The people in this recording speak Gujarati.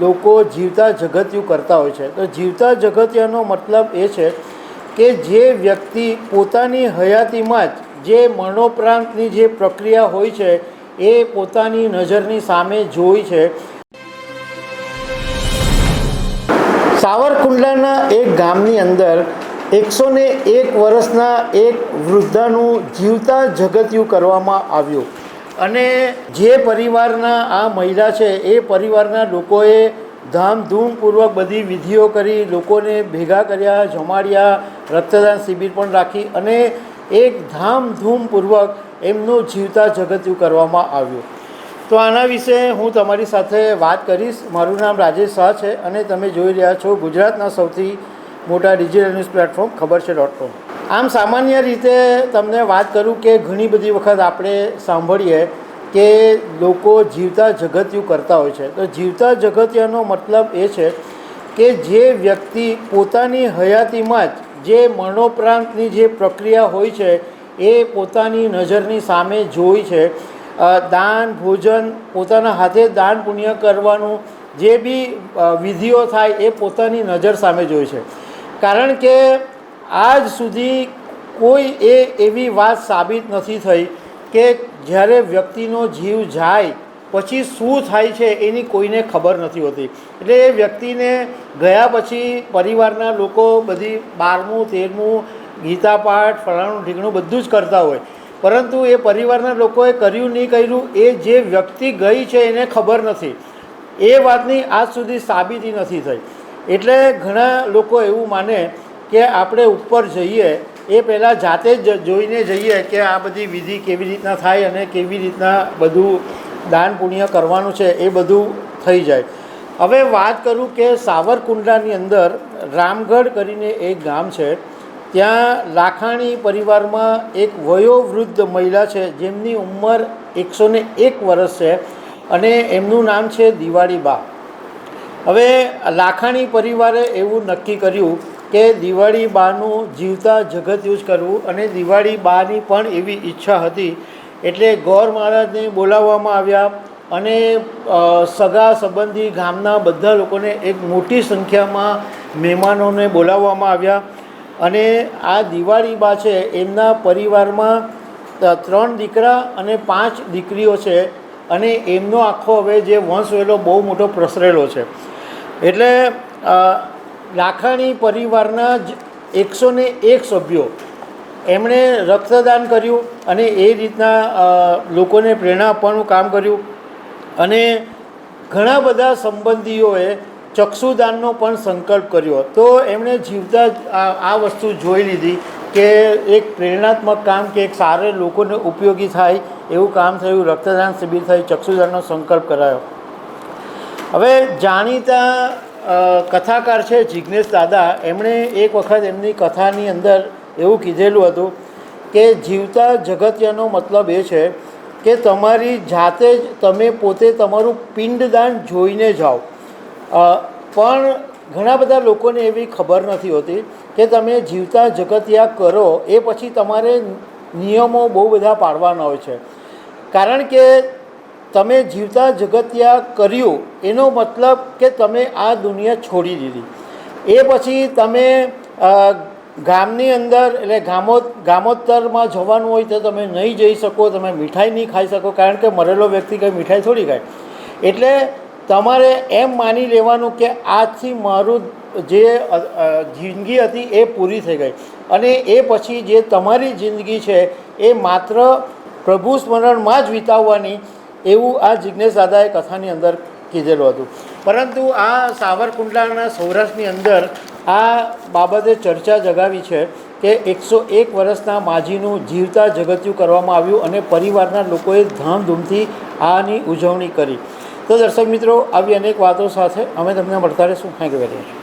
લોકો જીવતા જગતિયું કરતા હોય છે. તો જીવતા જગતિયાનો મતલબ એ છે કે જે વ્યક્તિ પોતાની હયાતીમાં જ જે મરણોપરાંતની જે પ્રક્રિયા હોય છે, એ પોતાની નજરની સામે જોઈ છે. સાવરકુંડલાના એક ગામની અંદર એકસો ને એક વર્ષના એક વૃદ્ધાનું જીવતા જગતિયું કરવામાં આવ્યું. અને જે પરિવારના આ મહિલા છે, એ પરિવારના લોકોએ ધામધૂમપૂર્વક બધી વિધિઓ કરી, લોકોને ભેગા કર્યા, જમાડ્યા, રક્તદાન શિબિર પણ રાખી અને એક ધામધૂમપૂર્વક એમનું જીવતા જગત્યું કરવામાં આવ્યું. તો આના વિશે હું તમારી સાથે વાત કરીશ. મારું નામ રાજેશ શાહ છે અને તમે જોઈ રહ્યા છો ગુજરાતના સૌથી મોટા ડિજિટલ ન્યૂઝ પ્લેટફોર્મ, ખબર છે ડોટ કોમ આમ સામાન્ય રીતે તમને વાત કરું કે ઘણી બધી વખત આપણે સાંભળીએ કે લોકો જીવતા જગતિયું કરતા હોય છે. તો જીવતા જગત્યનો મતલબ એ છે કે જે વ્યક્તિ પોતાની હયાતીમાં જ જે મરણોપરાંતની જે પ્રક્રિયા હોય છે એ પોતાની નજરની સામે જોઈ છે. દાન, ભોજન, પોતાના હાથે દાન પુણ્ય કરવાનું જે બી વિધિઓ થાય એ પોતાની નજર સામે જોઈ છે. કારણ કે આજ સુધી કોઈ એ એવી વાત સાબિત નથી થઈ કે જ્યારે વ્યક્તિનો જીવ જાય, પછી શું થાય છે એની કોઈને ખબર નથી હોતી. એટલે એ વ્યક્તિને ગયા પછી પરિવારના લોકો બધી બારમું, તેરમું ગીતા પાઠ ફલાણું ઢીકણું બધું જ કરતા હોય. પરંતુ એ પરિવારના લોકોએ કર્યું નહીં, કર્યું, એ જે વ્યક્તિ ગઈ છે એને ખબર નથી. એ વાતની આજ સુધી સાબિતી નથી થઈ. એટલે ઘણા લોકો એવું માને કે આપણે ઉપર જઈએ, એ પહેલાં જાતે જ જોઈને જઈએ કે આ બધી વિધિ કેવી રીતના થાય અને કેવી રીતના બધું દાન પુણ્ય કરવાનું છે, એ બધું થઈ જાય. હવે વાત કરું કે સાવરકુંડલાની અંદર રામગઢ કરીને એક ગામ છે, ત્યાં લાખાણી પરિવારમાં એક વયોવૃદ્ધ મહિલા છે, જેમની ઉંમર એકસો ને એક વર્ષ છે અને એમનું નામ છે દિવાળીબા. હવે લાખાણી પરિવારે એવું નક્કી કર્યું કે દિવાળી બાનું જીવતા જગત યુઝ કરવું અને દિવાળી બાની પણ એવી ઈચ્છા હતી. એટલે ગૌર મહારાજને બોલાવવામાં આવ્યા અને સગા સંબંધી ગામના બધા લોકોને એક મોટી સંખ્યામાં મહેમાનોને બોલાવવામાં આવ્યા. અને આ દિવાળી બા છે એમના પરિવારમાં ત્રણ દીકરા અને પાંચ દીકરીઓ છે. અને એમનો આખો હવે જે વંશવેલો બહુ મોટો પ્રસરેલો છે. એટલે લાખાણી પરિવારના જ એકસો ને એક સભ્યો એમણે રક્તદાન કર્યું અને એ રીતના લોકોને પ્રેરણા આપવાનું કામ કર્યું. અને ઘણા બધા સંબંધીઓએ ચક્ષુદાનનો પણ સંકલ્પ કર્યો. તો એમણે જીવતા આ વસ્તુ જોઈ લીધી કે એક પ્રેરણાત્મક કામ કે એક સારે લોકોને ઉપયોગી થાય એવું કામ થયું, રક્તદાન શિબિર થઈ ચક્ષુદાનનો સંકલ્પ કરાયો. હવે જાણીતા કથાકાર છે જિજ્ઞેશ દાદા. એમણે એક વખત એમની કથાની અંદર એવું કીધેલું હતું કે, જીવતા જગતિયાનો મતલબ એ છે કે, તમારી જાતે જ તમે પોતે તમારું પિંડદાન જોઈને જાઓ. પણ ઘણા બધા લોકોને એવી ખબર નથી હોતી કે, તમે જીવતા જગતિયા કરો, એ પછી તમારે નિયમો બહુ બધા પાડવાના હોય છે. કારણ કે તમે જીવતા જગતિયા કર્યું, એનો મતલબ કે તમે આ દુનિયા છોડી દીધી. એ પછી તમે ગામની અંદર, એટલે ગામો ગામોત્તરમાં જવાનું હોય તો તમે નહીં જઈ શકો, તમે મીઠાઈ નહીં ખાઈ શકો, કારણ કે મરેલો વ્યક્તિ કંઈ મીઠાઈ થોડી ખાય. એટલે તમારે એમ માની લેવાનું કે આજથી મારું જે જિંદગી હતી એ પૂરી થઈ ગઈ. અને એ પછી જે તમારી જિંદગી છે, એ માત્ર પ્રભુ સ્મરણમાં જ વિતાવવાની એવું આ જિજ્ઞેશ દાદાએ કથાની અંદર કીધેલું હતું. પરંતુ આ સાવરકુંડલાના સૌરાષ્ટ્રની અંદર આ બાબતે ચર્ચા જગાવી છે કે એકસો એક વર્ષના માજીનું જીવતા જગત્યું કરવામાં આવ્યું અને પરિવારના લોકોએ ધામધૂમથી આની ઉજવણી કરી. તો દર્શક મિત્રો, આવી અનેક વાતો સાથે અમે તમને મળતા રહીશું. Thank you very much